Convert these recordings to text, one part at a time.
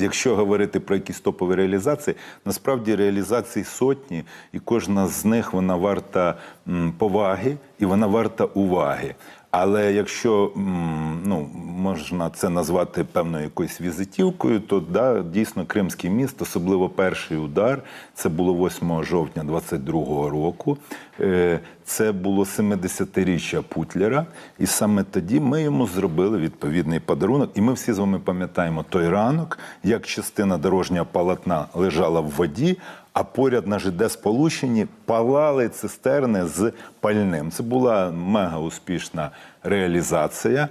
Якщо говорити про якісь топові реалізації, насправді реалізації сотні, і кожна з них вона варта поваги і вона варта уваги. Але якщо ну, можна це назвати певною якоюсь візитівкою, то да, дійсно Кримський міст, особливо перший удар, це було 8 жовтня 22-го року. Е, Це було 70-річчя Путлера, і саме тоді ми йому зробили відповідний подарунок. І ми всі з вами пам'ятаємо той ранок, як частина дорожнього полотна лежала в воді, а поряд на ЖД сполученні палали цистерни з пальним. Це була мега успішна реалізація.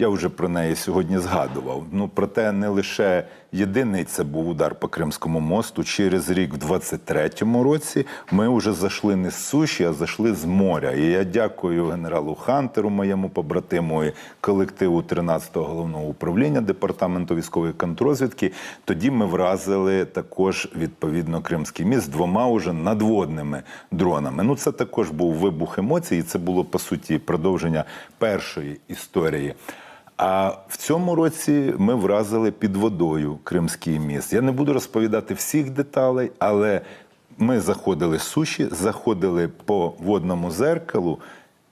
Я вже про неї сьогодні згадував. Ну проте не лише єдиний це був удар по Кримському мосту. Через рік, в 23-му році, ми вже зайшли не з суші, а зайшли з моря. І я дякую генералу Хантеру, моєму побратиму і колективу 13-го головного управління департаменту військової контррозвідки. Тоді ми вразили також відповідно Кримський міст двома уже надводними дронами. Ну це також був вибух емоцій, і це було по суті продовження першої історії. А в цьому році ми вразили під водою Кримський міст. Я не буду розповідати всіх деталей, але ми заходили суші, заходили по водному зеркалу.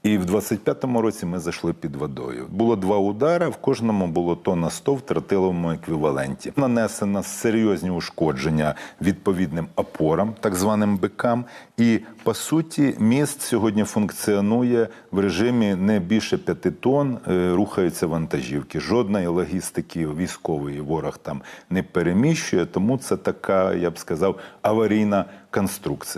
І в 25-му році ми зайшли під водою. Було два удари, в кожному було тонна 100 в тротиловому еквіваленті. Нанесено серйозні ушкодження відповідним опорам, так званим бикам. І по суті, міст сьогодні функціонує в режимі не більше 5 тонн, е, рухаються вантажівки. Жодної логістики військової ворог там не переміщує, тому це така, я б сказав, аварійна конструкція.